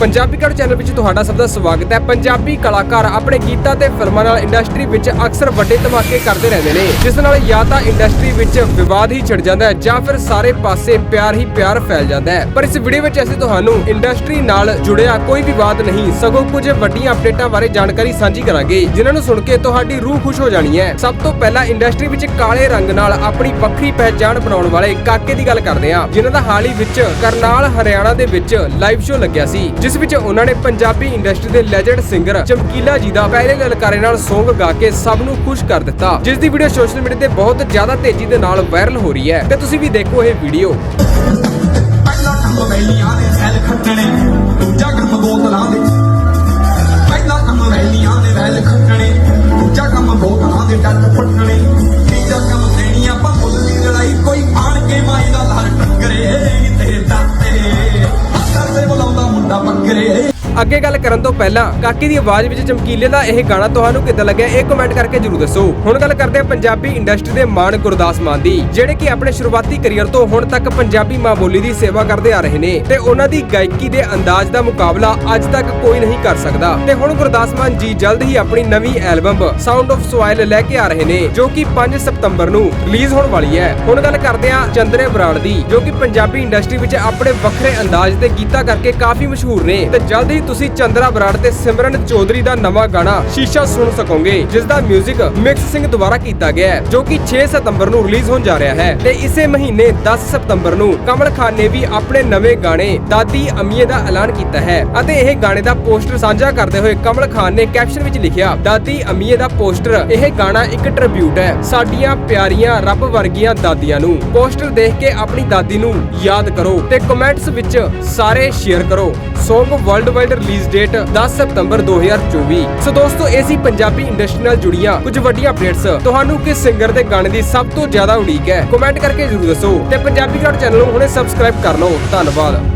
Punjabi ਕੜ channel ਵਿੱਚ ਤੁਹਾਡਾ ਸਭ ਦਾ ਸਵਾਗਤ ਹੈ। ਪੰਜਾਬੀ ਕਲਾਕਾਰ ਆਪਣੇ ਗੀਤਾਂ ਤੇ ਫਿਲਮਾਂ ਨਾਲ ਇੰਡਸਟਰੀ ਵਿੱਚ ਅਕਸਰ ਵੱਡੇ ਧਮਾਕੇ ਕਰਦੇ ਰਹਿੰਦੇ ਨੇ, ਜਿਸ ਨਾਲ ਜਾਂ ਤਾਂ ਇੰਡਸਟਰੀ ਵਿੱਚ ਵਿਵਾਦ ਹੀ ਛਿੜ ਜਾਂਦਾ ਹੈ ਜਾਂ ਫਿਰ ਸਾਰੇ ਪਾਸੇ ਪਿਆਰ ਹੀ ਪਿਆਰ ਫੈਲ ਜਾਂਦਾ ਹੈ। ਪਰ ਇਸ ਵੀਡੀਓ ਵਿੱਚ ਅਸੀਂ ਤੁਹਾਨੂੰ ਇੰਡਸਟਰੀ ਨਾਲ ਜੁੜਿਆ ਕੋਈ ਵਿਵਾਦ ਨਹੀਂ, ਸਗੋਂ ਕੁਝ ਵੱਡੀਆਂ ਅਪਡੇਟਾਂ ਬਾਰੇ ਜਾਣਕਾਰੀ ਸਾਂਝੀ ਕਰਾਂਗੇ, ਜਿਨ੍ਹਾਂ ਨੂੰ ਸੁਣ ਕੇ ਤੁਹਾਡੀ ਰੂਹ ਖੁਸ਼ ਹੋ ਜਾਣੀ ਹੈ। ਸਭ ਤੋਂ ਪਹਿਲਾਂ ਇੰਡਸਟਰੀ ਵਿੱਚ ਕਾਲੇ ਰੰਗ ਨਾਲ ਆਪਣੀ ਵੱਖਰੀ ਪਹਿਚਾਣ ਬਣਾਉਣ ਵਾਲੇ ਕਾਕੇ ਦੀ ਗੱਲ ਕਰਦੇ ਹਾਂ, ਜਿਨ੍ਹਾਂ ਦਾ ਹਾਲ ਹੀ ਵਿੱਚ ਕਰਨਾਲ, ਹਰਿਆਣਾ ਦੇ ਵਿੱਚ ਲਾਈਵ ਸ਼ੋਅ ਲੱਗਿਆ ਸੀ ਜਿਸ ਵਿੱਚ ਉਹਨਾਂ ਨੇ ਪੰਜਾਬੀ ਇੰਡਸਟਰੀ ਦੇ ਲੈਜੈਂਡ ਸਿੰਗਰ ਚਮਕੀਲਾ ਜੀ ਦਾ ਪਹਿਲੇ ਲਲਕਾਰੇ ਨਾਲ ਸੌਂਗ ਗਾ ਕੇ ਸਭ ਨੂੰ ਖੁਸ਼ ਕਰ ਦਿੱਤਾ, ਜਿਸ ਦੀ ਵੀਡੀਓ ਸੋਸ਼ਲ ਮੀਡੀਆ ਤੇ ਬਹੁਤ ਜ਼ਿਆਦਾ ਤੇਜ਼ੀ ਦੇ ਨਾਲ ਵਾਇਰਲ ਹੋ ਰਹੀ ਹੈ। ਤੇ ਤੁਸੀਂ ਵੀ ਦੇਖੋ ਇਹ ਵੀਡੀਓ ਅੱਗੇ ਗੱਲ ਕਰਨ ਤੋਂ ਪਹਿਲਾਂ ਕਾਕੀ ਦੀ ਆਵਾਜ਼ ਵਿੱਚ ਚਮਕੀਲੇ ਦਾ ਇਹ ਗਾਣਾ ਤੁਹਾਨੂੰ ਕਿੱਦਾਂ ਲੱਗਿਆ ਇਹ ਕਮੈਂਟ ਕਰਕੇ ਜਰੂਰ ਦੱਸੋ। ਹੁਣ ਗੱਲ ਕਰਦੇ ਹਾਂ ਪੰਜਾਬੀ ਇੰਡਸਟਰੀ ਦੇ ਮਾਨ ਗੁਰਦਾਸ ਮਾਨ ਦੀ, ਜਿਹੜੇ ਕਿ ਆਪਣੇ ਸ਼ੁਰੂਆਤੀ ਕੈਰੀਅਰ ਤੋਂ ਹੁਣ ਤੱਕ ਪੰਜਾਬੀ ਮਾਂ ਬੋਲੀ ਦੀ ਸੇਵਾ ਕਰਦੇ ਆ ਰਹੇ ਨੇ ਤੇ ਉਹਨਾਂ ਦੀ ਗਾਇਕੀ ਦੇ ਅੰਦਾਜ਼ ਦਾ ਮੁਕਾਬਲਾ ਅੱਜ ਤੱਕ ਕੋਈ ਨਹੀਂ ਕਰ ਸਕਦਾ। ਤੇ ਹੁਣ ਗੁਰਦਾਸ ਮਾਨ ਜੀ ਜਲਦ ਹੀ ਆਪਣੀ ਨਵੀਂ ਐਲਬਮ ਸਾਊਂਡ ਆਫ ਸੋਇਲ ਲੈ ਕੇ ਆ ਰਹੇ ਨੇ, ਜੋ ਕਿ 5 ਸਤੰਬਰ ਨੂੰ ਰਿਲੀਜ਼ ਹੋਣ ਵਾਲੀ ਹੈ। ਹੁਣ ਗੱਲ ਕਰਦੇ ਹਾਂ ਚੰਦਰੇ ਬਰਾੜ ਦੀ, ਜੋ ਕਿ ਪੰਜਾਬੀ ਇੰਡਸਟਰੀ ਵਿੱਚ ਆਪਣੇ ਵੱਖਰੇ ਅੰਦਾਜ਼ ਤੇ ਗੀਤਾਂ ਕਰਕੇ ਕਾਫੀ ਮਸ਼ਹੂਰ ਨੇ ਤੇ ਜਲਦ ਹੀ ਤੁਸੀਂ ਚੰਦਰਾ ਬਰਾੜ ਤੇ ਸਿਮਰਨ ਚੌਧਰੀ ਦਾ ਨਵਾਂ ਗਾਣਾ ਸ਼ੀਸ਼ਾ ਸੁਣ ਸਕੋਗੇ ਜਿਸ ਦਾ 뮤직 ਮਿਕਸ ਸਿੰਘ ਦੁਆਰਾ ਕੀਤਾ ਗਿਆ ਹੈ, ਜੋ ਕਿ 6 ਸਤੰਬਰ ਨੂੰ ਰਿਲੀਜ਼ ਹੋਣ ਜਾ ਰਿਹਾ ਹੈ। ਤੇ ਇਸੇ ਮਹੀਨੇ 10 ਸਤੰਬਰ ਨੂੰ ਕਮਲ ਖਾਨ ਨੇ ਵੀ ਆਪਣੇ ਨਵੇਂ ਗਾਣੇ ਦਾਦੀ ਅਮੀਏ ਦਾ ਐਲਾਨ ਕੀਤਾ ਹੈ। ਅਤੇ ਇਹ ਗਾਣੇ ਦਾ ਪੋਸਟਰ ਸਾਂਝਾ ਕਰਦੇ ਹੋਏ ਕਮਲ ਖਾਨ ਨੇ ਕੈਪਸ਼ਨ ਵਿੱਚ ਲਿਖਿਆ, ਦਾਦੀ ਅਮੀਏ ਦਾ ਪੋਸਟਰ, ਇਹ ਗਾਣਾ ਇੱਕ ਟ੍ਰਿਬਿਊਟ ਹੈ ਸਾਡੀਆਂ ਪਿਆਰੀਆਂ ਰੱਬ ਵਰਗੀਆਂ ਦਾਦੀਆਂ ਨੂੰ। ਪੋਸਟਰ ਦੇਖ ਕੇ ਆਪਣੀ ਦਾਦੀ ਨੂੰ ਯਾਦ ਕਰੋ ਤੇ ਕਮੈਂਟਸ ਵਿੱਚ ਸਾਰੇ ਸ਼ੇਅਰ ਕਰੋ। Song world wide release date 10 ਸਤੰਬਰ 2024 ਸੋ ਦੋਸਤੋ, ਇਹ ਸੀ ਪੰਜਾਬੀ ਇੰਡਸਟਰੀ ਨਾਲ ਜੁੜੀਆਂ ਕੁਝ ਵੱਡੀਆਂ ਅਪਡੇਟਸ ਤੁਹਾਨੂੰ ਕਿਸ ਸਿੰਗਰ ਦੇ ਗਾਣੇ ਦੀ ਸਭ ਤੋਂ ਜ਼ਿਆਦਾ ਉਡੀਕ ਹੈ? ਕਮੈਂਟ ਕਰਕੇ ਜ਼ਰੂਰ ਦੱਸੋ ਤੇ ਪੰਜਾਬੀ ਗਾਡ ਚੈਨਲ ਨੂੰ ਹੁਣੇ ਸਬਸਕ੍ਰਾਈਬ ਕਰ ਲਓ। ਧੰਨਵਾਦ।